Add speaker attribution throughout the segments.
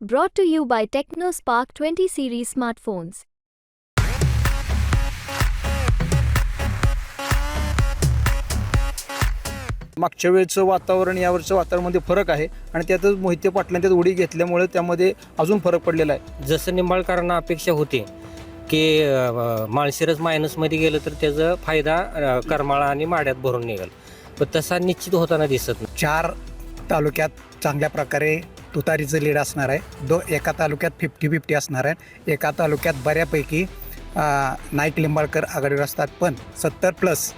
Speaker 1: Brought to you by TechnoSpark 20 series smartphones.
Speaker 2: मागच्या वेळचं वातावरण यावरचं वातावरणामध्ये फरक आहे आणि त्यातच मोहिते पाटलांनी त्यात उडी घेतल्यामुळे त्यामध्ये अजून फरक पडलेला आहे.
Speaker 3: जसं निंबाळकरांना अपेक्षा होती की अं, माळशिरस मायनसमध्ये गेलं तर त्याचा फायदा अं, करमाळा आणि माड्यात भरून निघेल. पण तसा निश्चित होताना दिसत नाही.
Speaker 4: चार तालुक्यात चांगल्या प्रकारे तुतारीचं लीड असणार आहे. दो एका तालुक्यात फिफ्टी फिफ्टी असणार आहे. एका तालुक्यात बऱ्यापैकी नाईक लिंबाळकर आघाडीवर असतात. पण सत्तर प्लस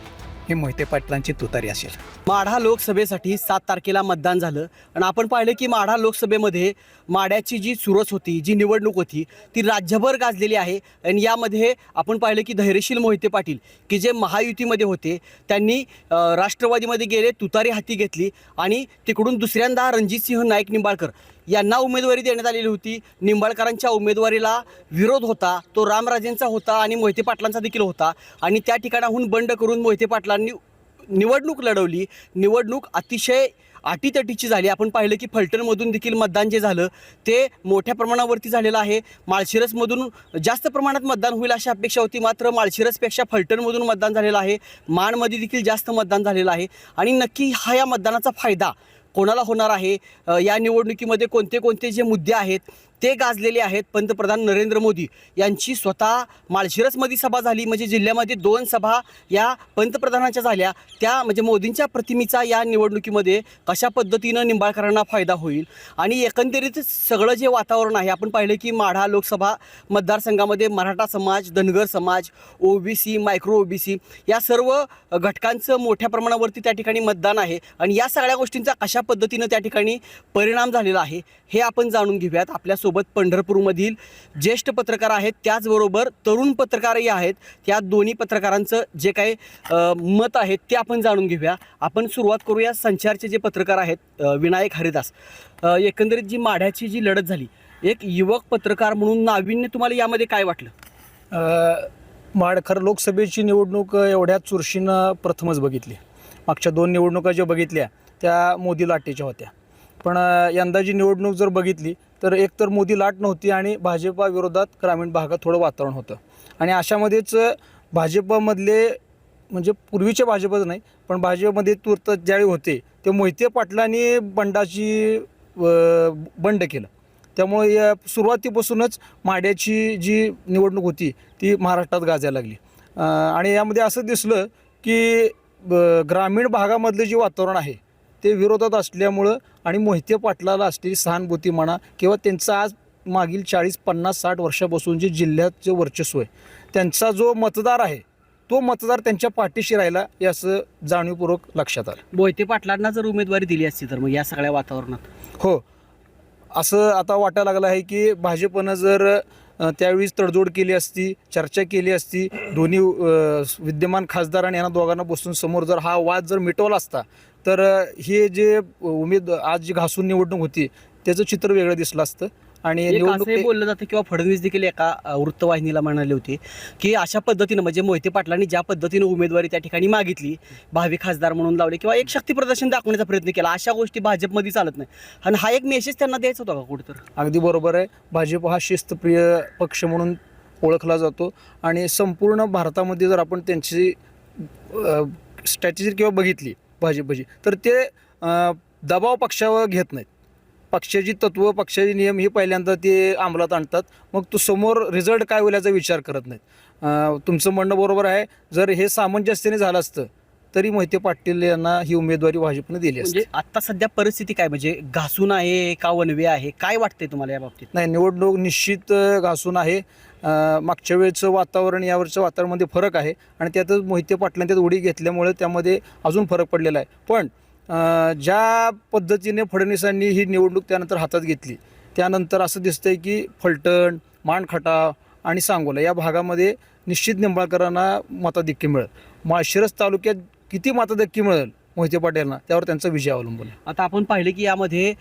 Speaker 4: ही मोहिते पाटलांची तुतारी असेल.
Speaker 5: माढा लोकसभेसाठी सात तारखेला मतदान झालं. आणि आपण पाहिलं की माढा लोकसभेमध्ये माढ्याची जी चुरस होती जी निवडणूक होती ती राज्यभर गाजलेली आहे. आणि यामध्ये आपण पाहिलं की धैर्यशील मोहिते पाटील की जे महायुतीमध्ये होते त्यांनी राष्ट्रवादीमध्ये गेले तुतारी हाती घेतली. आणि तिकडून दुसऱ्यांदा रणजितसिंह नाईक निंबाळकर यांना उमेदवारी देण्यात आलेली होती. निंबाळकरांच्या उमेदवारीला विरोध होता. तो रामराजेंचा होता आणि मोहिते पाटलांचा देखील होता. आणि त्या ठिकाणाहून बंड करून मोहिते पाटलांनी निवडणूक लढवली. निवडणूक अतिशय अटीतटीची झाली. आपण पाहिलं की फलटणमधून देखील मतदान जे झालं ते मोठ्या प्रमाणावरती झालेलं आहे. माळशिरसमधून जास्त प्रमाणात मतदान होईल अशी अपेक्षा होती. मात्र माळशिरसपेक्षा फलटणमधून मतदान झालेलं आहे. माणमध्ये देखील जास्त मतदान झालेलं आहे. आणि नक्की हा या मतदानाचा फायदा कोणाला होणार आहे? या निवडणुकीमध्ये कोणते कोणते जे मुद्दे आहेत ते गाजलेले आहेत पंतप्रधान नरेंद्र मोदी. यांची स्वतः माळशिरसमध्ये सभा झाली. म्हणजे जिल्ह्यामध्ये दोन सभा या पंतप्रधानांच्या झाल्या. त्या म्हणजे मोदींच्या प्रतिमेचा या निवडणुकीमध्ये कशा पद्धतीनं निंबाळकरांना फायदा होईल? आणि एकंदरीत सगळं जे वातावरण आहे आपण पाहिलं की माढा लोकसभा मतदारसंघामध्ये मराठा समाज धनगर समाज ओबीसी मायक्रो ओबीसी या सर्व घटकांचं मोठ्या प्रमाणावरती त्या ठिकाणी मतदान आहे. आणि या सगळ्या गोष्टींचा कशा पद्धतीनं त्या ठिकाणी परिणाम झालेला आहे हे आपण जाणून घेऊयात आपल्या आपल्यासोबत पंढरपूरमधील ज्येष्ठ पत्रकार आहेत. त्याचबरोबर तरुण पत्रकारही आहेत. त्या दोन्ही पत्रकारांचं जे काही मत आहे ते आपण जाणून घेऊया. आपण सुरुवात करूया संचारचे जे पत्रकार आहेत विनायक हरिदास. एकंदरीत जी माढ्याची जी लढत झाली एक युवक पत्रकार म्हणून नाविन्य तुम्हाला यामध्ये काय वाटलं?
Speaker 2: माडखर लोकसभेची निवडणूक एवढ्या चुरशीनं प्रथमच बघितली. मागच्या दोन निवडणुका ज्या बघितल्या त्या मोदी लाटेच्या होत्या. पण यंदाची निवडणूक जर बघितली तर एकतर मोदी लाट नव्हती आणि भाजपा विरोधात ग्रामीण भागात थोडं वातावरण होतं. आणि अशामध्येच भाजपमधले म्हणजे पूर्वीचे भाजपच नाही पण भाजपमध्ये तूर्त ज्यावेळी होते ते मोहिते पाटलांनी बंडाची बंड केलं. त्यामुळे या सुरुवातीपासूनच माड्याची जी निवडणूक होती ती महाराष्ट्रात गाजायला लागली. आणि यामध्ये असं दिसलं की ब- ग्रामीण भागामधलं जे वातावरण आहे ते विरोधात असल्यामुळं आणि मोहिते पाटलाला असलेली सहानुभूती म्हणा किंवा त्यांचं आज मागील चाळीस पन्नास साठ वर्षापासून जे जिल्ह्यात जे वर्चस्व आहे त्यांचा जो मतदार आहे तो मतदार त्यांच्या पाठीशी राहिला असं जाणीवपूर्वक लक्षात आलं.
Speaker 5: मोहिते पाटलांना जर उमेदवारी दिली असती तर मग या सगळ्या वातावरणात?
Speaker 2: हो. असं आता वाटायला लागलं आहे की भाजपनं जर अ, त्यावेळीस तडजोड केली असती चर्चा केली असती दोन्ही विद्यमान खासदार आणि यांना दोघांना बसून समोर जर हा वाद जर मिटवला असता तर हे जे उमेद आज जी घासून निवडणूक होती त्याचं चित्र वेगळं दिसलं असतं. आणि निवडणूक
Speaker 5: बोललं जातं किंवा फडणवीस देखील एका वृत्तवाहिनीला म्हणाले होते की अशा पद्धतीनं म्हणजे मोहिते पाटलांनी ज्या पद्धतीनं उमेदवारी त्या ठिकाणी मागितली भावी खासदार म्हणून लावले किंवा एक शक्ती प्रदर्शन दाखवण्याचा प्रयत्न केला अशा गोष्टी भाजपमध्ये चालत नाही. आणि हा एक मेसेज त्यांना द्यायचा होता का कुठं
Speaker 2: अगदी बरोबर आहे. भाजप हा शिस्तप्रिय पक्ष म्हणून ओळखला जातो आणि संपूर्ण भारतामध्ये जर आपण त्यांची स्ट्रॅटेजी किंवा बघितली भाजपची तर ते दबाव पक्षावर घेत नाहीत. पक्षाची तत्व पक्षाचे नियम हे पहिल्यांदा ते अंमलात आणतात. मग तो समोर रिझल्ट काय होईल याचा विचार करत नाहीत. तुमचं म्हणणं बरोबर आहे. जर हे सामंजस्याने झालं असतं तरी मोहिते पाटील यांना ही उमेदवारी भाजपने दिली असती.
Speaker 5: म्हणजे आता सध्या परिस्थिती काय? म्हणजे घासून आहे का वनवे आहे? काय वाटतंय तुम्हाला या बाबतीत?
Speaker 2: नाही निवडणूक निश्चित घासून आहे. मागच्या वेळचं वातावरण यावरचं वातावरणामध्ये फरक आहे आणि त्यातच मोहिते पाटलांनी त्यात उडी घेतल्यामुळे त्यामध्ये अजून फरक पडलेला आहे. पण ज्या पद्धतीने फडणवीसांनी ही निवडणूक त्यानंतर हातात घेतली त्यानंतर असं दिसतंय की फलटण माणखटाव आणि सांगोला या भागामध्ये निश्चित निंबाळकरांना मताधिक्य मिळेल. माळशिरस तालुक्यात किती मताधिक्य मिळेल मोहिते पाटीलांना? त्यावर त्यांचा विजय अवलंबून आहे.
Speaker 5: आता आपण पाहिले की यामध्ये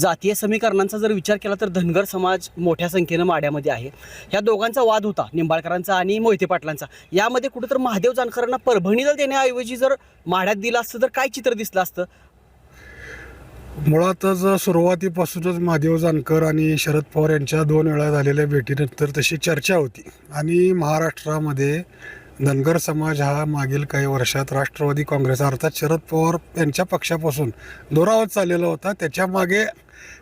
Speaker 5: जातीय समीकरणांचा जर विचार केला तर धनगर समाज मोठ्या संख्येनं माड्यामध्ये आहे. ह्या दोघांचा वाद होता निंबाळकरांचा आणि मोहिते पाटलांचा. यामध्ये कुठं महादेव जानकरांना परभणीला देण्याऐवजी जर माड्यात दिलं असतं तर काय चित्र दिसलं असतं?
Speaker 6: मुळातच सुरुवातीपासूनच महादेव जानकर आणि शरद पवार यांच्या दोन वेळा झालेल्या भेटीनंतर तशी चर्चा होती. आणि महाराष्ट्रामध्ये धनगर समाज हा मागील काही वर्षात राष्ट्रवादी काँग्रेस अर्थात शरद पवार यांच्या पक्षापासून दुरावत चाललेला होता. त्याच्यामागे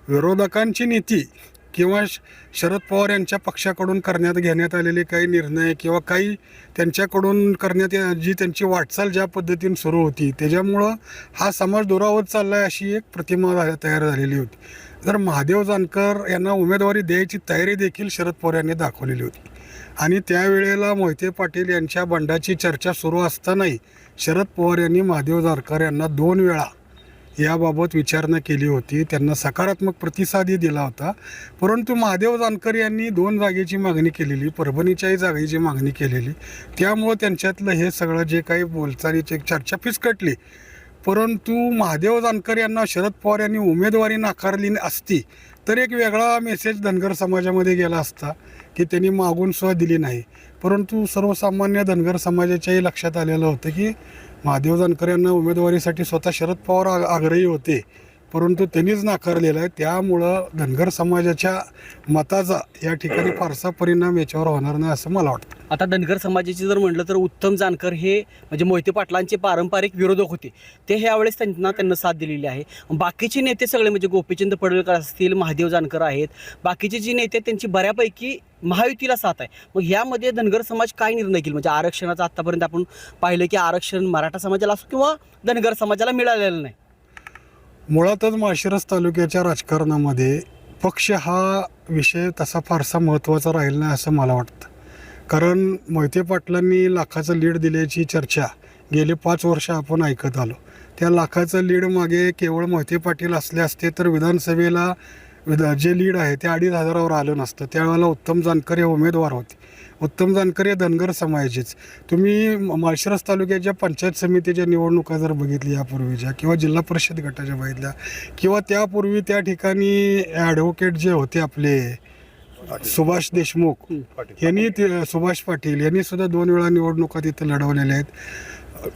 Speaker 6: विरोधकांची नीती किंवा श- शरद पवार यांच्या पक्षाकडून करण्यात घेण्यात आलेले काही निर्णय किंवा काही त्यांच्याकडून करण्यात या- जी त्यांची वाटचाल ज्या पद्धतीने सुरू होती त्याच्यामुळं हा समाज दुरावत चालला आहे अशी एक प्रतिमा तयार झालेली होती. तर महादेव जानकर यांना उमेदवारी द्यायची तयारी देखील शरद पवार यांनी दाखवलेली होती. आणि त्यावेळेला मोहिते पाटील यांच्या बंडाची चर्चा सुरू असतानाही शरद पवार यांनी महादेव जानकर यांना दोन वेळा याबाबत विचारणा केली होती. त्यांना सकारात्मक प्रतिसादही दिला होता. परंतु महादेव जानकर यांनी दोन जागेची मागणी केलेली परभणीच्याही जागेची मागणी केलेली. त्यामुळं त्यांच्यातलं हे सगळं जे काही बोलचालीची एक चर्चा फिसकटली. परंतु महादेव जानकर यांना शरद पवार यांनी उमेदवारी नाकारली असती तर एक वेगळा मेसेज धनगर समाजामध्ये गेला असता की त्यांनी मागून स्व दिली नाही. परंतु सर्वसामान्य धनगर समाजाच्याही लक्षात आलेलं होतं की महादेव जानकर यांना उमेदवारीसाठी स्वतः शरद पवार आग्रही होते. परंतु त्यांनीच नाकारलेलं आहे. त्यामुळं धनगर समाजाच्या मताचा या ठिकाणी फारसा परिणाम याच्यावर होणार नाही असं मला वाटतं.
Speaker 5: आता धनगर समाजाचे जर म्हटलं तर उत्तम जानकर हे म्हणजे मोहिते पाटलांचे पारंपरिक विरोधक होते. ते ह्यावेळेस त्यांना त्यांना साथ दिलेली आहे. बाकीचे नेते सगळे म्हणजे गोपीचंद पडळकर असतील महादेव जानकर आहेत. बाकीचे जे नेते त्यांची बऱ्यापैकी महायुतीला साथ आहे. मग यामध्ये धनगर समाज काय निर्णय घेईल? म्हणजे आरक्षणाचा आत्तापर्यंत आपण पाहिलं की आरक्षण मराठा समाजाला असो किंवा धनगर समाजाला मिळालेलं नाही.
Speaker 6: मुळातच माशिरस तालुक्याच्या राजकारणामध्ये पक्ष हा विषय तसा फारसा महत्त्वाचा राहील नाही असं मला वाटतं. कारण मोहिते पाटलांनी लाखाचं लीड दिल्याची चर्चा गेले पाच वर्ष आपण ऐकत आलो. त्या लाखाचं लीड मागे केवळ मोहिते पाटील असले असते तर विधानसभेला जे लीड आहे ते अडीच हजारावर आलं नसतं. त्यावेळेला उत्तम जानकर हे उमेदवार होते. उत्तम जानकर हे धनगर समाजाचेच. तुम्ही माळशिरस तालुक्याच्या पंचायत समितीच्या निवडणुका जर बघितली यापूर्वीच्या किंवा जिल्हा परिषद गटाच्या बघितल्या किंवा त्यापूर्वी त्या ठिकाणी ॲडव्होकेट जे होते आपले सुभाष देशमुख यांनी सुभाष पाटील यांनी सुद्धा दोन वेळा निवडणुका तिथं लढवलेल्या आहेत.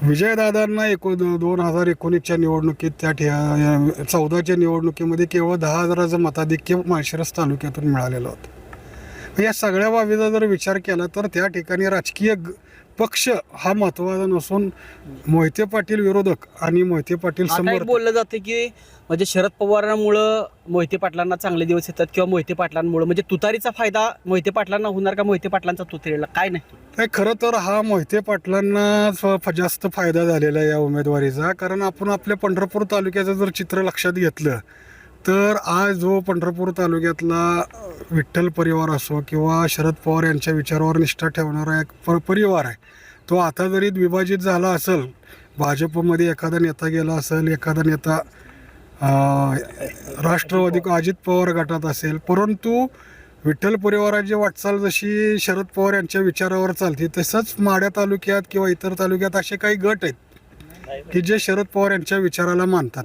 Speaker 6: विजयदादांना एको दोन हजार एकोणीसच्या निवडणुकीत त्या ठिका चौदाच्या निवडणुकीमध्ये केवळ दहा हजाराचं मताधिक्य माळशिरस तालुक्यातून मिळालेलं होतं. या सगळ्या बाबीचा जर विचार केला तर त्या ठिकाणी राजकीय ग- पक्ष हा महत्त्वाचा नसून मोहिते पाटील विरोधक आणि मोहिते पाटील
Speaker 5: आता एक
Speaker 6: समोर
Speaker 5: बोललं जातं की म्हणजे शरद पवारांमुळं मोहिते पाटलांना चांगले दिवस येतात किंवा मोहिते पाटलांमुळं म्हणजे तुतारीचा फायदा मोहिते पाटलांना होणार का मोहिते पाटलांचा तुतारीला काय नाही.
Speaker 6: नाही खरं तर हा मोहिते पाटलांना फ- जास्त फायदा झालेला आहे या उमेदवारीचा. कारण आपण आपल्या पंढरपूर तालुक्याचं जर चित्र लक्षात घेतलं तर आज जो पंढरपूर तालुक्यातला विठ्ठल परिवार असो किंवा शरद पवार यांच्या विचारावर निष्ठा ठेवणारा एक प परिवार आहे. तो आता जरी विभाजित झाला असेल भाजपमध्ये एखादा नेता गेला असेल एखादा नेता राष्ट्रवादी अजित पवार गटात असेल परंतु विठ्ठल परिवाराची वाटचाल जशी शरद पवार यांच्या विचारावर चालते तसंच माड्या तालुक्यात किंवा इतर तालुक्यात असे काही गट आहेत की जे शरद पवार यांच्या विचाराला मानतात.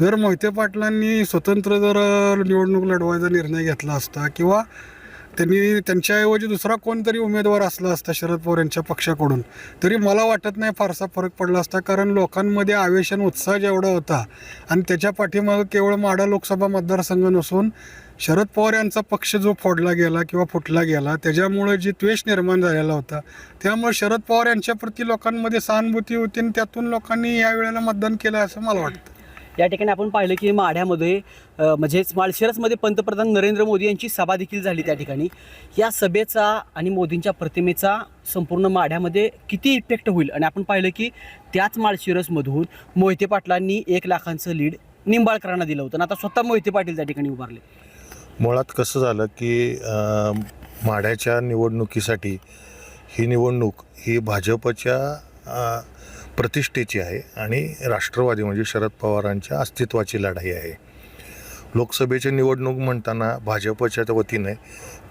Speaker 6: जर मोहिते पाटलांनी स्वतंत्र जर निवडणूक लढवायचा निर्णय घेतला असता किंवा त्यांनी त्यांच्याऐवजी दुसरा कोणतरी उमेदवार असला असता शरद पवार यांच्या पक्षाकडून तरी मला वाटत नाही फारसा फरक पडला असता. कारण लोकांमध्ये आवेशन उत्साह जेवढा होता आणि त्याच्या पाठीमागं केवळ माडा लोकसभा मतदारसंघ नसून शरद पवार यांचा पक्ष जो फोडला गेला किंवा फुटला गेला त्याच्यामुळे जी द्वेष निर्माण झालेला होता त्यामुळे शरद पवार यांच्याप्रती लोकांमध्ये सहानुभूती होती आणि त्यातून लोकांनी या वेळेला मतदान केलं असं मला वाटतं.
Speaker 5: या ठिकाणी आपण पाहिलं की माढ्यामध्ये म्हणजेच माळशिरसमध्ये पंतप्रधान नरेंद्र मोदी यांची सभा देखील झाली त्या ठिकाणी. या सभेचा आणि मोदींच्या प्रतिमेचा संपूर्ण माढ्यामध्ये किती इफेक्ट होईल? आणि आपण पाहिलं की त्याच माळशिरसमधून मोहिते पाटलांनी एक लाखांचं लीड निंबाळकरांना दिलं होतं. आणि आता स्वतः मोहिते पाटील त्या ठिकाणी उभारले.
Speaker 7: मुळात कसं झालं की माढ्याच्या निवडणुकीसाठी ही निवडणूक ही भाजपच्या प्रतिष्ठेची आहे आणि राष्ट्रवादी म्हणजे शरद पवारांच्या अस्तित्वाची लढाई आहे. लोकसभेची निवडणूक म्हणताना भाजपच्या वतीने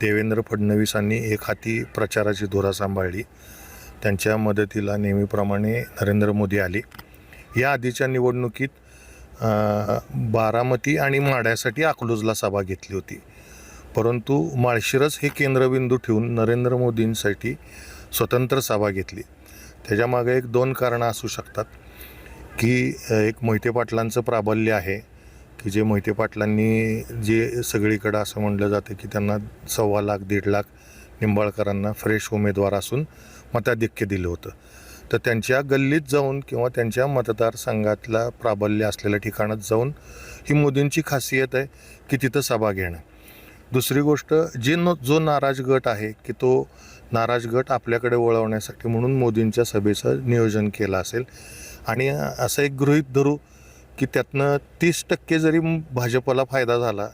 Speaker 7: देवेंद्र फडणवीसांनी एक हाती प्रचाराची धुरा सांभाळली. त्यांच्या मदतीला नेहमीप्रमाणे नरेंद्र मोदी आले. या आधीच्या निवडणुकीत बारामती आणि माढ्यासाठी अकलूजला सभा घेतली होती. परंतु माळशिरस हे केंद्रबिंदू ठेवून नरेंद्र मोदींसाठी स्वतंत्र सभा घेतली. त्याच्यामागे एक दोन कारणं असू शकतात की एक मोहिते पाटलांचं प्राबल्य आहे की जे मोहिते पाटलांनी जे सगळीकडं असं म्हटलं जातं की त्यांना सव्वा लाख दीड लाख निंबाळकरांना फ्रेश उमेदवार असून मताधिक्य दिलं होतं. तर त्यांच्या गल्लीत जाऊन किंवा त्यांच्या मतदारसंघातला प्राबल्य असलेल्या ठिकाणात जाऊन ही मोदींची खासियत आहे की तिथं सभा घेणं. दुसरी गोष्ट जे न जो नाराज गट आहे की तो नाराज गट आपल्याकडे वळवण्यासाठी म्हणून मोदींच्या सभेचं नियोजन केलं असेल. आणि असं एक गृहीत धरू की त्यातनं तीस टक्के जरी भाजपला फायदा झाला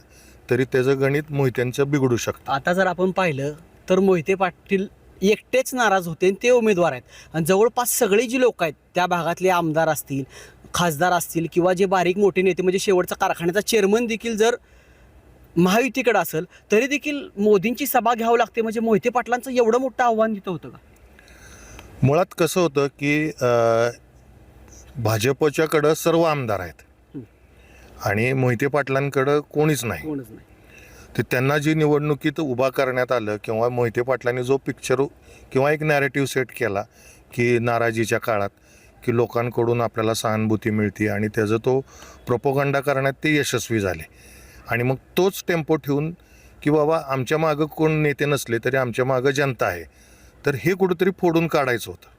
Speaker 7: तरी त्याचं गणित मोहित्यांचं बिघडू शकतं.
Speaker 5: आता जर आपण पाहिलं तर मोहिते पाटील एकटेच नाराज होते आणि ते उमेदवार आहेत. आणि जवळपास सगळे जी लोक आहेत त्या भागातले आमदार असतील खासदार असतील किंवा जे बारीक मोठे नेते म्हणजे शेवटचा कारखान्याचा चेअरमन देखील जर महायुतीकडे असेल तरी देखील मोदींची सभा घ्यावं लागते. म्हणजे मोहिते पाटलांचं एवढं मोठं आव्हान तिथं होतं का?
Speaker 7: मुळात कसं होतं की भाजपच्याकडं सर्व आमदार आहेत. आणि मोहिते पाटलांकडं कोणीच नाही.
Speaker 5: कोणच नाही.
Speaker 7: तर त्यांना जी निवडणुकीत उभा करण्यात आलं किंवा मोहिते पाटलांनी जो पिक्चर किंवा एक नॅरेटिव्ह सेट केला की नाराजीच्या काळात की लोकांकडून आपल्याला सहानुभूती मिळते आणि त्याचं तो प्रोपोगंडा करण्यात ते यशस्वी झाले. आणि मग तोच टेम्पो ठेवून की बाबा आमच्या मागं कोण नेते नसले तरी आमच्या मागं जनता आहे. तर हे कुठंतरी फोडून काढायचं होतं.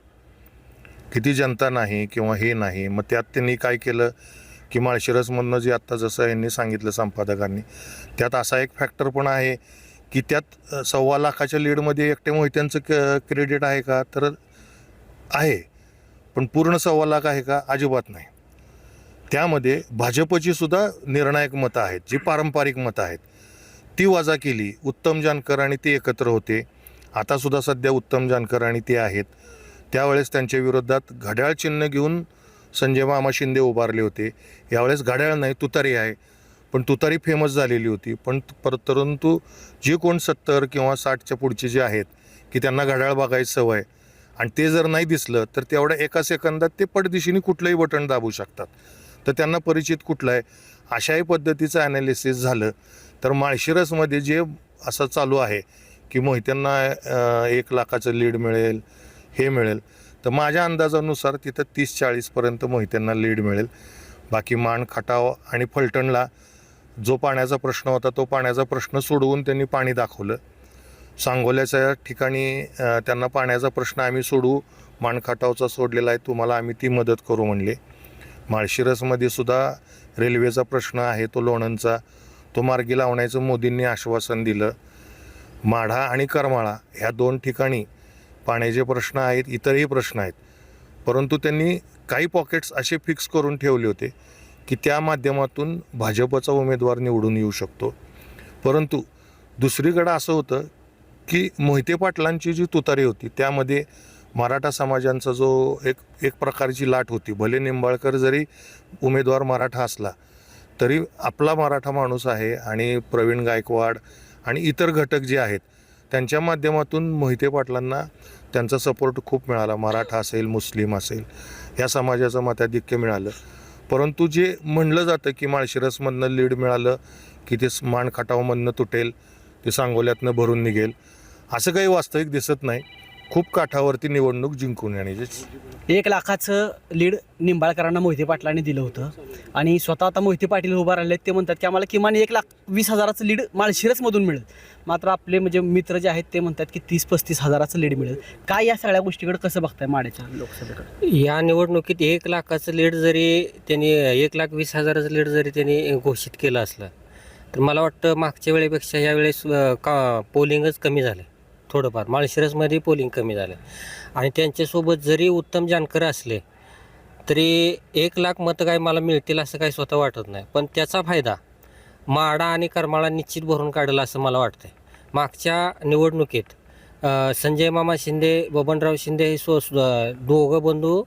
Speaker 7: किती जनता नाही किंवा हे नाही मग त्यात त्यांनी काय केलं की माळशिरसमधनं जे आत्ता जसं यांनी सांगितलं संपादकांनी त्यात असा एक फॅक्टर पण आहे की त्यात सव्वा लाखाच्या लीडमध्ये एकटे मोहित्यांचं क क्रेडिट आहे का? तर आहे. पण पूर्ण सव्वा लाख आहे का? अजिबात नाही. त्यामध्ये भाजपची सुद्धा निर्णायक मतं आहेत जी पारंपरिक मतं आहेत. ती वजा केली उत्तम जानकर आणि ते एकत्र होते. आता सुद्धा सध्या उत्तम जानकर आणि ते आहेत. त्यावेळेस त्यांच्या विरोधात घड्याळ चिन्ह घेऊन संजय मामा शिंदे उभारले होते. यावेळेस घड्याळ नाही तुतारी आहे. पण तुतारी फेमस झालेली होती. पण पर परंतु जे कोण सत्तर किंवा साठच्या पुढचे जे आहेत की त्यांना घड्याळ बघायची सवय आणि ते जर नाही दिसलं तर तेवढ्या एका सेकंदात ते पडदिशीने कुठलंही बटन दाबू शकतात. तर त्यांना परिचित कुठलं आहे? अशाही पद्धतीचं ॲनालिसिस झालं. तर माळशिरसमध्ये जे असं चालू आहे की मोहित्यांना एक लाखाचं लीड मिळेल हे मिळेल. तर माझ्या अंदाजानुसार तिथं तीस चाळीसपर्यंत मोहित्यांना लीड मिळेल. बाकी मान खटाव आणि फलटणला जो पाण्याचा प्रश्न होता तो पाण्याचा प्रश्न सोडवून त्यांनी पाणी दाखवलं. सांगोल्याच्या ठिकाणी त्यांना पाण्याचा प्रश्न आम्ही सोडवू मान खटावचा सोडलेला आहे तुम्हाला आम्ही ती मदत करू म्हणले. माळशिरसमध्ये सुद्धा रेल्वेचा प्रश्न आहे तो लोणंदचा. तो मार्गी लावण्याचं मोदींनी आश्वासन दिलं. माढा आणि करमाळा ह्या दोन ठिकाणी पाण्याचे प्रश्न आहेत इतरही प्रश्न आहेत. परंतु त्यांनी काही पॉकेट्स असे फिक्स करून ठेवले होते की त्या माध्यमातून भाजपचा उमेदवार निवडून येऊ शकतो. परंतु दुसरीकडं असं होतं की मोहिते पाटलांची जी तुतारी होती त्यामध्ये मराठा समाजांचा जो एक एक प्रकारची लाट होती. भले निंबाळकर जरी उमेदवार मराठा असला तरी आपला मराठा माणूस आहे आणि प्रवीण गायकवाड आणि इतर घटक जे आहेत त्यांच्या माध्यमातून मोहिते पाटलांना त्यांचा सपोर्ट खूप मिळाला. मराठा असेल मुस्लिम असेल या समाजाचं मताधिक्य मिळालं. परंतु जे म्हणलं जातं की माळशिरसमधनं लीड मिळालं की ते मानखटावमधनं तुटेल ते सांगोल्यातनं भरून निघेल असं काही वास्तविक दिसत नाही. खूप काठावरती निवडणूक जिंकून येण्याची.
Speaker 5: एक लाखाचं लीड निंबाळकरांना मोहिते पाटलांनी दिलं होतं. आणि स्वतः आता मोहिते पाटील उभा राहिले ते म्हणतात की आम्हाला किमान एक लाख वीस हजाराचं लीड माळशिरसमधून मिळेल. मात्र आपले म्हणजे मित्र जे आहेत ते म्हणतात की तीस पस्तीस हजाराचं लीड मिळेल. काय या सगळ्या गोष्टीकडे कसं बघताय माड्याच्या लोकसभेकडे?
Speaker 3: या निवडणुकीत एक लाखाचं लीड जरी त्यांनी एक लाख वीस हजाराचं लीड जरी त्यांनी घोषित केलं असलं तर मला वाटतं मागच्या वेळेपेक्षा यावेळेस अं, का पोलिंगच कमी झालं. थोडंफार. माळशिरसमध्ये पोलिंग कमी झालं. आणि त्यांच्यासोबत जरी उत्तम जानकर असले तरी एक लाख मतं काय मला मिळतील असं काही स्वतः वाटत नाही. पण त्याचा फायदा माडा आणि करमाळा निश्चित भरून काढलं असं मला वाटतं मागच्या निवडणुकीत संजय मामा शिंदे बबनराव शिंदे हे सो दोघं बंधू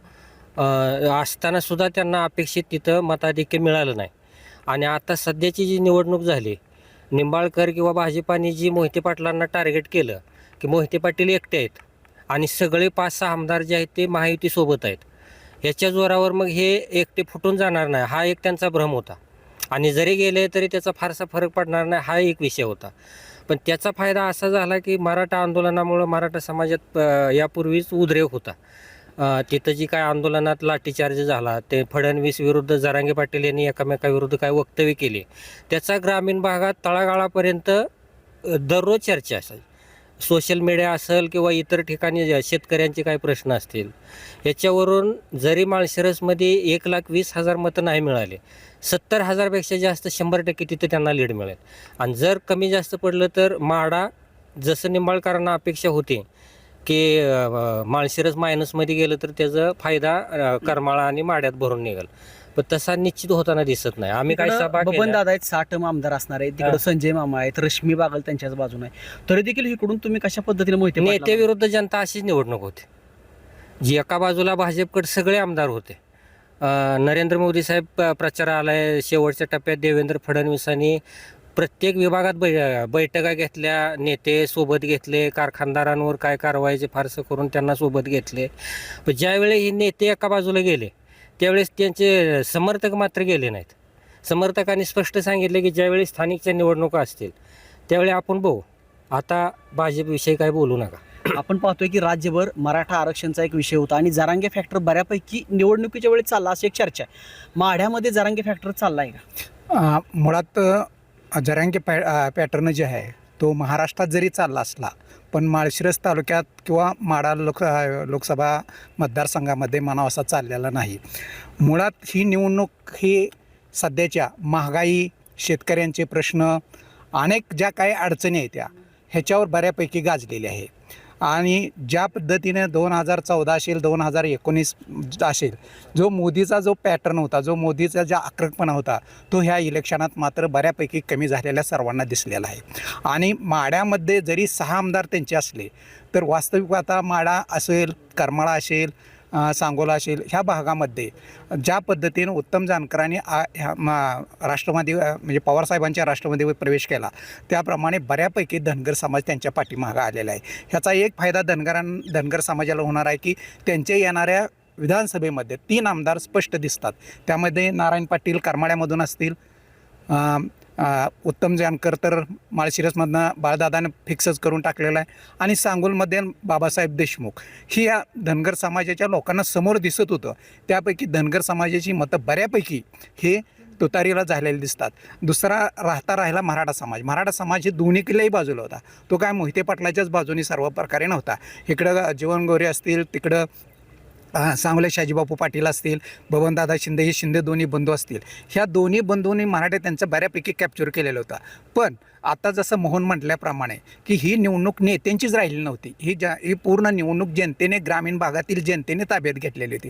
Speaker 3: असतानासुद्धा त्यांना अपेक्षित तिथं मताधिक्य मिळालं नाही. आणि आता सध्याची जी निवडणूक झाली निंबाळकर किंवा भाजपाने जी मोहिते पाटलांना टार्गेट केलं की मोहिते पाटील एकटे आहेत आणि सगळे पाच सहा आमदार जे आहेत ते महायुतीसोबत आहेत. ह्याच्या जोरावर मग हे एकटे फुटून जाणार नाही. हा एक त्यांचा भ्रम होता. आणि जरी गेले तरी त्याचा फारसा फरक पडणार नाही हा एक विषय होता. पण त्याचा फायदा असा झाला की मराठा आंदोलनामुळं मराठा समाजात यापूर्वीच उद्रेक होता. तिथं जी काय आंदोलनात लाठीचार्ज झाला ते फडणवीस विरुद्ध जरांगे पाटील यांनी एकामेकाविरुद्ध काय वक्तव्य केले त्याचा ग्रामीण भागात तळागाळापर्यंत दररोज चर्चा असायची. सोशल मीडिया असेल किंवा इतर ठिकाणी शेतकऱ्यांचे काही प्रश्न असतील याच्यावरून जरी माळशिरसमध्ये एक लाख वीस हजार मतं नाही मिळाले सत्तर हजारपेक्षा जास्त शंभर टक्के तिथे त्यांना लीड मिळेल. आणि जर कमी जास्त पडलं तर माडा जसं निंबाळकरांना अपेक्षा होती की माळशिरस मायनसमध्ये गेलं तर त्याचा फायदा करमाळा आणि माड्यात भरून निघेल. पण तसा निश्चित होताना दिसत नाही. आम्ही काय सभा
Speaker 5: बबन. दादा आहेत साठ आमदार असणार आहेत. तिकडे
Speaker 3: हा.
Speaker 5: संजय मामा आहेत रश्मी बागल त्यांच्याच बाजूने आहे तरी देखील इकडून तुम्ही कशा पद्धतीने मोहिते
Speaker 3: नेते
Speaker 5: पाटलांना-
Speaker 3: विरुद्ध जनता अशीच निवडणूक होती. जी एका बाजूला भाजपकडे सगळे आमदार होते. अ, नरेंद्र मोदी साहेब प- प्रचारालय शेवटच्या टप्प्यात देवेंद्र फडणवीसांनी प्रत्येक विभागात बै बैठका घेतल्या नेते सोबत घेतले कारखानदारांवर काय कारवाईचे फारसं करून त्यांना सोबत घेतले. पण ज्यावेळी हे नेते एका बाजूला गेले त्यावेळेस त्यांचे समर्थक मात्र गेले नाहीत. समर्थकांनी स्पष्ट सांगितले की ज्यावेळी स्थानिकच्या निवडणुका असतील त्यावेळी आपण बघू. आता भाजपविषयी काय बोलू नका.
Speaker 5: आपण पाहतोय की राज्यभर मराठा आरक्षणचा एक विषय होता आणि जरांगे फॅक्टर बऱ्यापैकी निवडणुकीच्या वेळी चालला अशी एक चर्चा आहे. माढ्यामध्ये जरांगे फॅक्टर चाललाय का?
Speaker 4: अ, मुळात जरांगे पॅ पॅटर्न जे आहे तो महाराष्ट्रात जरी चालला असला पण माळशिरस तालुक्यात किंवा माडा लोक लोकसभा मतदारसंघामध्ये म्हणावा असा चाललेला नाही. मुळात ही निवडणूक ही सध्याच्या महागाई शेतकऱ्यांचे प्रश्न अनेक ज्या काही अडचणी आहेत त्या ह्याच्यावर बऱ्यापैकी गाजलेली आहे. आणि ज्या पद्धतीने दोन हजार चौदा असेल दोन हजार एकोणीस असेल जो मोदीचा जो पॅटर्न होता जो मोदीचा ज्या आक्रमकपणा होता तो ह्या इलेक्शनात मात्र बऱ्यापैकी कमी झालेल्या सर्वांना दिसलेला आहे. आणि माड्यामध्ये जरी सहा आमदार त्यांचे असले तर वास्तविक आता माडा असेल करमाळा असेल सांगोला असेल ह्या भागामध्ये ज्या पद्धतीनं उत्तम जानकरांनी आ ह्या मा- राष्ट्रवादी म्हणजे पवारसाहेबांच्या राष्ट्रवादीवर प्रवेश केला त्याप्रमाणे बऱ्यापैकी धनगर समाज त्यांच्या पाठीमागं आलेला आहे. ह्याचा एक फायदा धनगरां धनगर समाजाला होणार आहे की त्यांच्या येणाऱ्या विधानसभेमध्ये तीन आमदार स्पष्ट दिसतात. त्यामध्ये नारायण पाटील करमाळ्यामधून असतील उत्तम जानकर तर माळशिरसमधनं बाळदादानं फिक्सच करून टाकलेला आहे. आणि सांगोलमध्ये बाबासाहेब देशमुख. ही या धनगर समाजाच्या लोकांना समोर दिसत होतं. त्यापैकी धनगर समाजाची मतं बऱ्यापैकी हे तुतारीला झालेले दिसतात. दुसरा राहता राहिला मराठा समाज. मराठा समाज हे दोन्ही किल्ल्याही बाजूला होता. तो काय मोहिते पाटलाच्याच बाजूनी सर्व प्रकारे नव्हता. इकडं जीवन असतील तिकडं सांगोले शाजीबापू पाटील असतील भवनदादा शिंदे हे शिंदे दोन्ही बंधू असतील. ह्या दोन्ही बंधूंनी मराठे त्यांचं बऱ्यापैकी कॅप्चर केलेलं होतं. पण आता जसं मोहन म्हटल्याप्रमाणे की ही निवडणूक नेत्यांचीच राहिली नव्हती. ही ज्या ही पूर्ण निवडणूक जनतेने ग्रामीण भागातील जनतेने ताब्यात घेतलेली होती.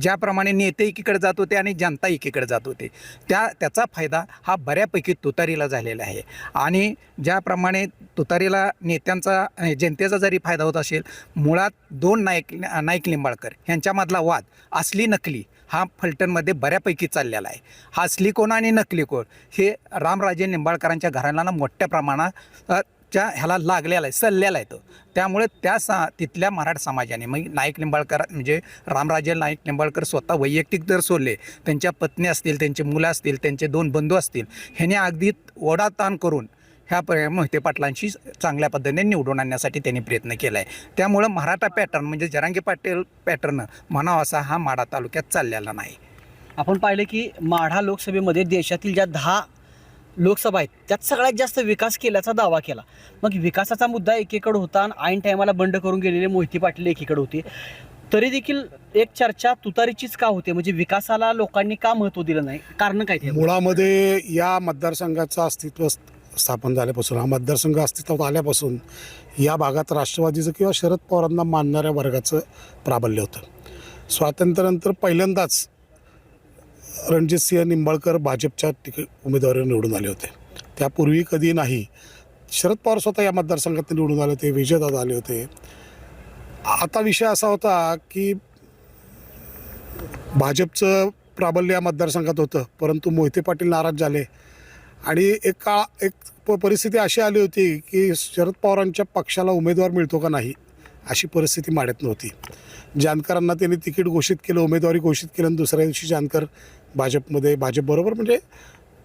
Speaker 4: ज्याप्रमाणे नेते एकीकडे जात होते आणि जनता एकीकडे जात होते. त्या त्याचा फायदा हा बऱ्यापैकी तुतारीला झालेला आहे. आणि ज्याप्रमाणे तुतारीला नेत्यांचा जनतेचा जरी फायदा होत असेल मुळात दोन नाईक नाईक लिंबाळकर यांच्यामधला वाद असली नकली हा फलटणमध्ये बऱ्यापैकी चाललेला आहे. हा असली कोण आणि नकली कोण हे रामराजे निंबाळकरांच्या घराला मोठ्या प्रमाणात च्या ह्याला लागलेला आहे सल्लेला आहे तो. त्यामुळे त्या सा तिथल्या मराठा समाजाने मग नाईक निंबाळकर म्हणजे रामराजे नाईक निंबाळकर स्वतः वैयक्तिक जर सोडले. त्यांच्या पत्नी असतील त्यांचे मुलं असतील त्यांचे दोन बंधू असतील ह्याने अगदी ओढाताण करून ह्या प मोहिते पाटलांशी चांगल्या पद्धतीने निवडून आणण्यासाठी त्यांनी प्रयत्न केला आहे त्यामुळं मराठा पॅटर्न म्हणजे जरांगे पाटील पॅटर्न म्हणावा असा हा माडा तालुक्यात चाललेला नाही.
Speaker 5: आपण पाहिलं की माढा लोकसभेमध्ये देशातील ज्या दहा लोकसभा आहेत त्यात सगळ्यात जास्त विकास केल्याचा दावा केला. मग विकासाचा मुद्दा एकीकडे होता आणि ऐन टायमाला बंड करून गेलेले मोहिती पाटील एकीकडे होते. तरी देखील एक चर्चा तुतारीचीच का होते? म्हणजे विकासाला लोकांनी का महत्त्व दिलं नाही? कारण काय ते?
Speaker 6: मुळामध्ये या मतदारसंघाचं अस्तित्व स्थापन झाल्यापासून हा मतदारसंघ अस्तित्वात आल्यापासून या भागात राष्ट्रवादीचं किंवा शरद पवारांना मानणाऱ्या वर्गाचं प्राबल्य होतं. स्वातंत्र्यानंतर पहिल्यांदाच रणजितसिंह निंबाळकर भाजपच्या तिकीट उमेदवारीवर निवडून आले होते. त्यापूर्वी कधी नाही शरद पवार स्वतः या मतदारसंघात निवडून आले होते विजयदादा आले होते. आता विषय असा होता की भाजपचं प्राबल्य या मतदारसंघात होतं परंतु मोहिते पाटील नाराज झाले. आणि एक काळ एक प- परिस्थिती अशी आली होती की शरद पवारांच्या पक्षाला उमेदवार मिळतो का नाही अशी परिस्थिती माड्यात नव्हती. जानकरांना त्यांनी तिकीट घोषित केलं उमेदवारी घोषित केलं आणि दुसऱ्या दिवशी जानकर भाजपमध्ये भाजपबरोबर म्हणजे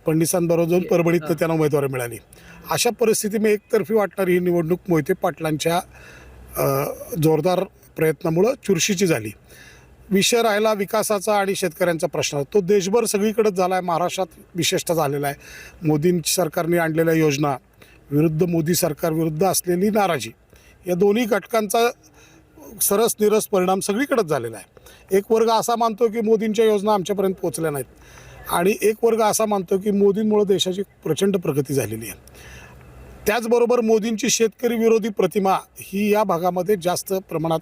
Speaker 6: पंडितांबरोबर जाऊन परभणीतनं त्यांना उमेदवारी मिळाली. अशा परिस्थितीमध्ये एकतर्फी वाटणारी ही निवडणूक मोहिते पाटलांच्या जोरदार
Speaker 8: प्रयत्नामुळं चुरशीची झाली. विषय राहिला विकासाचा आणि शेतकऱ्यांचा प्रश्न. तो देशभर सगळीकडेच झाला आहे महाराष्ट्रात विशेषतः झालेला आहे. मोदी सरकारने आणलेल्या योजना विरुद्ध मोदी सरकार विरुद्ध असलेली नाराजी या दोन्ही घटकांचा सरस निरस परिणाम सगळीकडेच झालेला आहे. एक वर्ग असा मानतो की मोदींच्या योजना आमच्यापर्यंत पोहोचल्या नाहीत आणि एक वर्ग असा मानतो की मोदींमुळे देशाची प्रचंड प्रगती झालेली आहे. त्याचबरोबर मोदींची शेतकरी विरोधी प्रतिमा ही या भागामध्ये जास्त प्रमाणात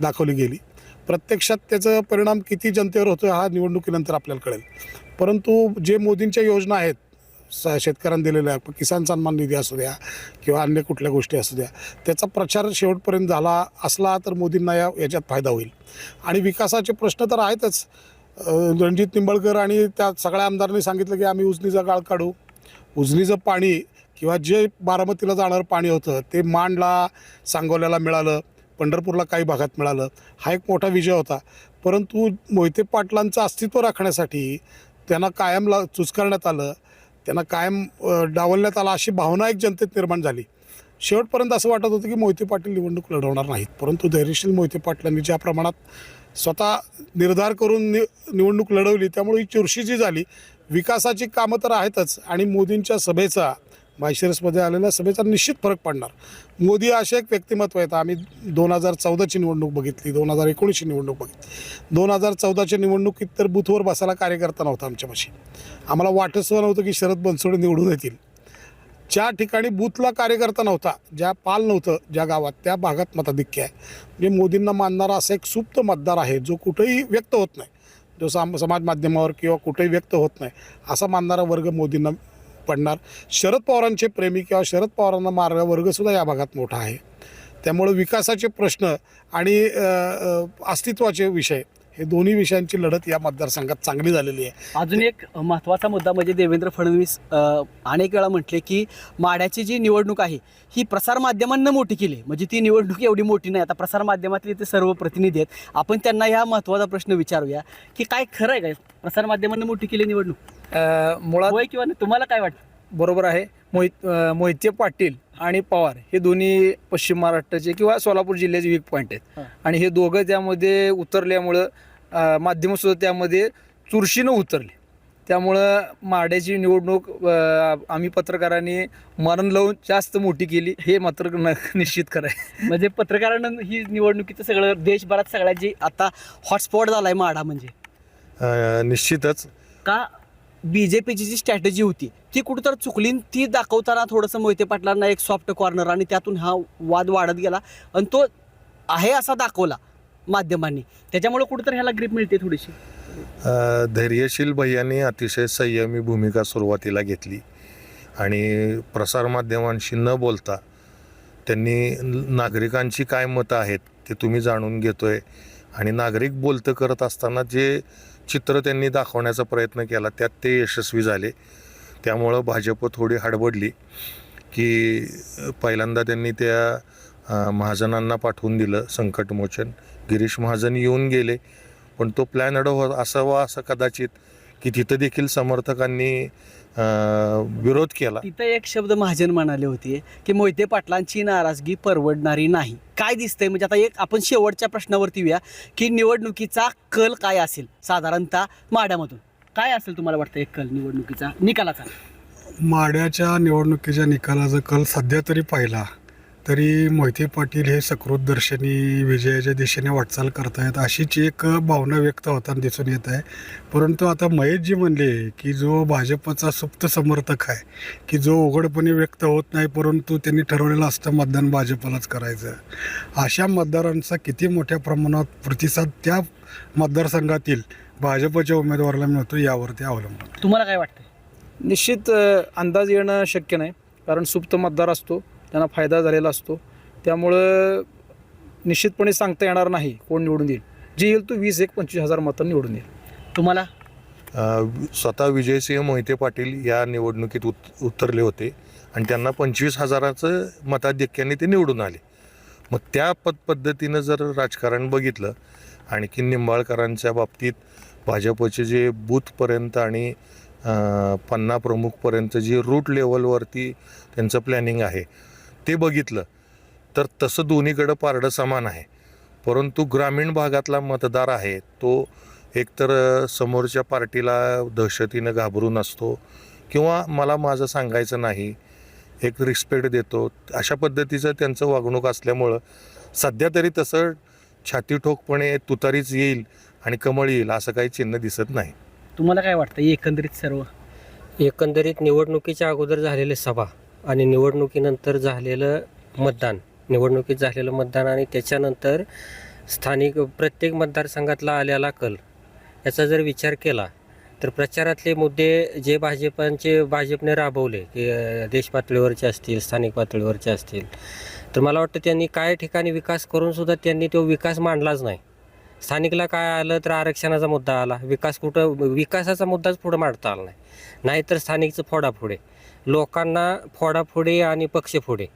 Speaker 8: दाखवली गेली. प्रत्यक्षात त्याचा परिणाम किती जनतेवर होतो हा निवडणुकीनंतर आपल्याला कळेल. परंतु जे मोदींच्या योजना आहेत स शेतकऱ्यांना दिलेल्या किसान सन्मान निधी असू द्या किंवा अन्य कुठल्या गोष्टी असू द्या त्याचा प्रचार शेवटपर्यंत झाला असला तर मोदींना या याच्यात फायदा होईल. आणि विकासाचे प्रश्न तर आहेतच. रणजित निंबाळकर आणि त्या सगळ्या आमदारांनी सांगितलं की आम्ही उजनीचा गाळ काढू. उजनीचं पाणी किंवा जे बारामतीला जाणारं पाणी होतं ते मांडला सांगोल्याला मिळालं. पंढरपूरला काही भागात मिळालं. हा एक मोठा विजय होता. परंतु मोहिते पाटलांचं अस्तित्व राखण्यासाठी त्यांना कायम ला चुचकारण्यात आलं. त्यांना कायम डावलण्यात आलं अशी भावना एक जनतेत निर्माण झाली. शेवटपर्यंत असं वाटत होतं की मोहिते पाटील निवडणूक लढवणार नाहीत. परंतु धैर्यशील मोहिते पाटलांनी ज्या प्रमाणात स्वतः निर्धार करून नि निवडणूक लढवली त्यामुळे ही चुरशी जी झाली. विकासाची कामं तर आहेतच आणि मोदींच्या सभेचा मायशिरसमध्ये आलेल्या सभेचा निश्चित फरक पडणार. मोदी असे एक व्यक्तिमत्व आहेत. आम्ही दोन हजार चौदाची निवडणूक बघितली दोन हजार एकोणीसची निवडणूक बघितली. दोन हजार चौदाच्या निवडणुकीत तर बूथवर बसायला कार्यकर्ता नव्हता आमच्यापाशी आम्हाला वाटत नव्हतं की शरद बनसोडे निवडून येतील. ज्या ठिकाणी बूथला कार्यकर्ता नव्हता ज्या पाल नव्हतं ज्या गावात त्या भागात मताधिक्य आहे. म्हणजे मोदींना मानणारा असा एक सुप्त मतदार आहे जो कुठेही व्यक्त होत नाही. जो साम समाज माध्यमावर किंवा कुठेही व्यक्त होत नाही असा मानणारा वर्ग मोदींना पडणार. शरद पवारांचे प्रेमी किंवा शरद पवारांना मारणारा वर्गसुद्धा या भागात मोठा आहे. त्यामुळं विकासाचे प्रश्न आणि अस्तित्वाचे विषय हे दोन्ही विषयांची लढत या मतदारसंघात चांगली झालेली आहे.
Speaker 5: अजून एक महत्त्वाचा मुद्दा म्हणजे देवेंद्र फडणवीस अ, अनेक वेळा म्हटले की माड्याची जी निवडणूक आहे ही प्रसारमाध्यमांना मोठी केली. म्हणजे ती निवडणूक एवढी मोठी नाही. आता प्रसारमाध्यमातले ते सर्व प्रतिनिधी आहेत. आपण त्यांना ह्या महत्त्वाचा प्रश्न विचारूया की काय खरं आहे काय? प्रसारमाध्यमांना मोठी केली निवडणूक?
Speaker 2: अ, मुळात
Speaker 5: होय किंवा नाही? तुम्हाला काय वाटतं?
Speaker 2: बरोबर आहे. मोहित अ, मोहिते पाटील आणि पवार हे दोन्ही पश्चिम महाराष्ट्राचे किंवा सोलापूर जिल्ह्याचे वीक पॉईंट आहेत.
Speaker 5: हां.
Speaker 2: आणि हे दोघं त्यामध्ये उतरल्यामुळं अ, माध्यमंसुद्धा त्यामध्ये चुरशीनं उतरले. त्यामुळं माड्याची निवडणूक आम्ही पत्रकारांनी मरण लावून जास्त मोठी केली हे मात्र न- निश्चित आहे.
Speaker 5: म्हणजे पत्रकारांना ही निवडणुकीचं सगळं देशभरात सगळ्यात जी आता हॉटस्पॉट झालाय माढा म्हणजे.
Speaker 7: अ, निश्चितच.
Speaker 5: का बी जे पीची जी स्ट्रॅटेजी होती ती कुठंतर चुकली ती दाखवताना थोडंसं मोहिते पाटलांना एक सॉफ्ट कॉर्नर आणि त्यातून हा वाद वाढत गेला आणि तो आहे असा दाखवला माध्यमांनी. त्याच्यामुळे कुठंतरी ह्याला ग्रीप मिळते थोडीशी.
Speaker 7: धैर्यशील भैयांनी अतिशय संयमी भूमिका सुरुवातीला घेतली आणि प्रसारमाध्यमांशी न बोलता त्यांनी नागरिकांची काय मतं आहेत ते तुम्ही जाणून घेतोय आणि नागरिक बोलतं करत असताना जे चित्र त्यांनी दाखवण्याचा प्रयत्न केला. त्यात ते यशस्वी झाले. त्यामुळं भाजप थोडी हडबडली की पहिल्यांदा त्यांनी त्या महाजनांना पाठवून दिलं संकटमोचन. गिरीश महाजन येऊन गेले पण तो प्लॅन अडव असावा असं कदाचित की तिथं देखील समर्थकांनी विरोध केला.
Speaker 5: तिथं एक शब्द महाजन म्हणाले होते की मोहिते पाटलांची नाराजगी परवडणारी नाही. काय दिसतंय? म्हणजे आता एक आपण शेवटच्या प्रश्नावरती येऊया की निवडणुकीचा कल काय असेल? साधारणतः माड्यामधून. काय असेल तुम्हाला वाटतं एक कल निवडणुकीचा? निकालाचा.
Speaker 8: माड्याच्या निवडणुकीच्या निकालाचा कल सध्या तरी पाहिला. तरी मोहिते पाटील हे सकृतदर्शनी विजयाच्या दिशेने वाटचाल करतायत अशीच एक भावना व्यक्त होताना दिसून येत आहे. परंतु आता महेशजी म्हणले की जो भाजपचा सुप्त समर्थक आहे की जो उघडपणे व्यक्त होत नाही परंतु त्यांनी ठरवलेलं असतं मतदान भाजपलाच करायचं. अशा मतदारांचा किती मोठ्या प्रमाणात प्रतिसाद त्या मतदारसंघातील भाजपच्या उमेदवाराला मिळतो यावरती अवलंबून
Speaker 5: तुम्हाला काय वाटतं
Speaker 2: निश्चित अंदाज येणं शक्य नाही कारण सुप्त मतदार असतो. त्यांना फायदा झालेला असतो. त्यामुळं निश्चितपणे सांगता येणार नाही कोण निवडून येईल. जे येईल तो वीस एक पंचवीस हजार मतं निवडून येईल.
Speaker 5: तुम्हाला?
Speaker 7: स्वतः विजयसिंह मोहिते पाटील या निवडणुकीत उत उतरले होते. आणि त्यांना पंचवीस हजाराचं मताधिक्याने ते निवडून आले. मग त्या पद पद्धतीनं जर राजकारण बघितलं आणखी निंबाळकरांच्या बाबतीत भाजपचे जे बूथपर्यंत आणि पन्ना प्रमुखपर्यंत जे रूट लेवलवरती त्यांचं प्लॅनिंग आहे ते बघितलं तर तसं दोन्हीकडं पारडं समान आहे. परंतु ग्रामीण भागातला मतदार आहे तो एकतर समोरच्या पार्टीला दहशतीनं घाबरून असतो किंवा मला माझं सांगायचं नाही एक रिस्पेक्ट देतो अशा पद्धतीचं त्यांचं वागणूक असल्यामुळं सध्या तरी तसं छाती ठोकपणे तुतारीच येईल आणि कमळ येईल असं काही चिन्ह दिसत नाही.
Speaker 5: तुम्हाला काय वाटतं एकंदरीत सर्व?
Speaker 3: एकंदरीत निवडणुकीच्या अगोदर झालेले सभा. आणि निवडणुकीनंतर झालेलं मतदान. निवडणुकीत झालेलं मतदान आणि त्याच्यानंतर स्थानिक प्रत्येक मतदारसंघातला आलेला कल. याचा जर विचार केला तर प्रचारातले मुद्दे जे भाजपांचे भाजपने राबवले की देश पातळीवरचे असतील स्थानिक पातळीवरचे असतील तर मला वाटतं त्यांनी काय ठिकाणी विकास करूनसुद्धा त्यांनी तो विकास मांडलाच नाही. स्थानिकला काय आलं तर आरक्षणाचा मुद्दा आला. विकास कुठं विकासाचा मुद्दाच पुढं मांडता आला नाही. नाहीतर स्थानिकचं फोडाफोडे. लोकांना फोडाफोडे आणि पक्षफोडे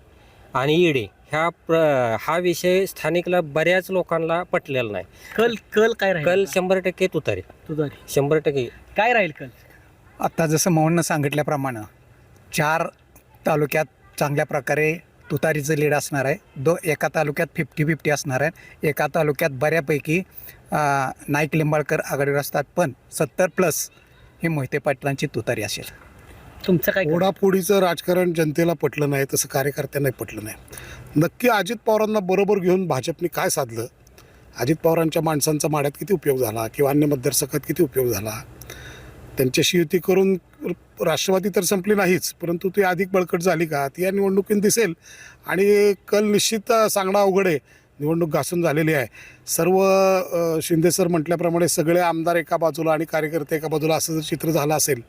Speaker 3: आणि इडे ह्या प्र हा विषय स्थानिकला बऱ्याच लोकांना पटलेला नाही.
Speaker 5: कल कल काय राहील
Speaker 3: कल शंभर टक्के तुतारी.
Speaker 5: तुतारी.
Speaker 3: शंभर टक्के.
Speaker 5: काय राहील कल?
Speaker 4: आत्ता जसं मोहननं सांगितल्याप्रमाणे चार तालुक्यात चांगल्या प्रकारे तुतारीचं लीड असणार आहे. दो एका तालुक्यात फिफ्टी फिफ्टी असणार आहे. एका तालुक्यात बऱ्यापैकी अ, नाईक लिंबाळकर आघाडीवर असतात पण सत्तर प्लस ही मोहिते पाटलांची तुतारी असेल.
Speaker 5: तुमचं काय
Speaker 8: ओढापोडीचं राजकारण जनतेला पटलं नाही तसं कार्यकर्त्यांनाही पटलं नाही. नक्की अजित पवारांना बरोबर घेऊन भाजपने काय साधलं? अजित पवारांच्या माणसांचा माड्यात किती उपयोग झाला? किंवा अन्य मतदारसंघात किती उपयोग झाला? त्यांच्याशी युती करून राष्ट्रवादी तर संपली नाहीच परंतु ती अधिक बळकट झाली का? ती या निवडणुकीत दिसेल. आणि कल निश्चित सांगणं अवघड आहे निवडणूक घासून झालेली आहे. सर्व शिंदे सर म्हटल्याप्रमाणे सगळे आमदार एका बाजूला आणि कार्यकर्ते एका बाजूला असं जर चित्र झालं असेल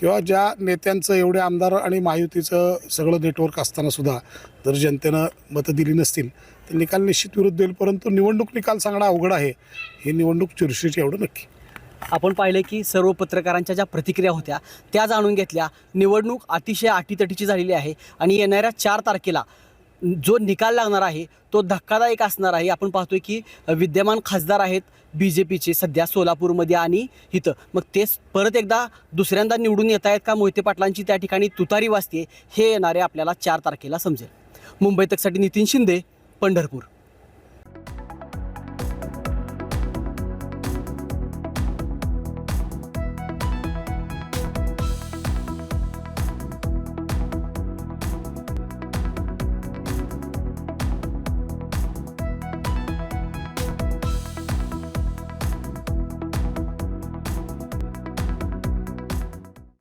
Speaker 8: किंवा ज्या नेत्यांचं एवढे आमदार आणि महायुतीचं सगळं नेटवर्क असताना सुद्धा जर जनतेनं मतं दिली नसतील तर निकाल निश्चित विरुद्ध येईल परंतु निवडणूक निकाल सांगणं अवघड आहे. ही निवडणूक चुरशीची एवढं नक्की.
Speaker 5: आपण पाहिलं की सर्व पत्रकारांच्या ज्या प्रतिक्रिया होत्या त्या जाणून घेतल्या. निवडणूक अतिशय अटीतटीची झालेली आहे. आणि येणाऱ्या चार तारखेला जो निकाल लागणार आहे तो धक्कादायक असणार आहे. आपण पाहतोय की विद्यमान खासदार आहेत बी जे पीचे सध्या सोलापूरमध्ये आणि इथं. मग तेच परत एकदा दुसऱ्यांदा निवडून येत आहेत का मोहिते पाटलांची? त्या ठिकाणी तुतारी वाजते. हे येणारे आपल्याला चार तारखेला समजेल. मुंबई तकसाठी नितीन शिंदे पंढरपूर.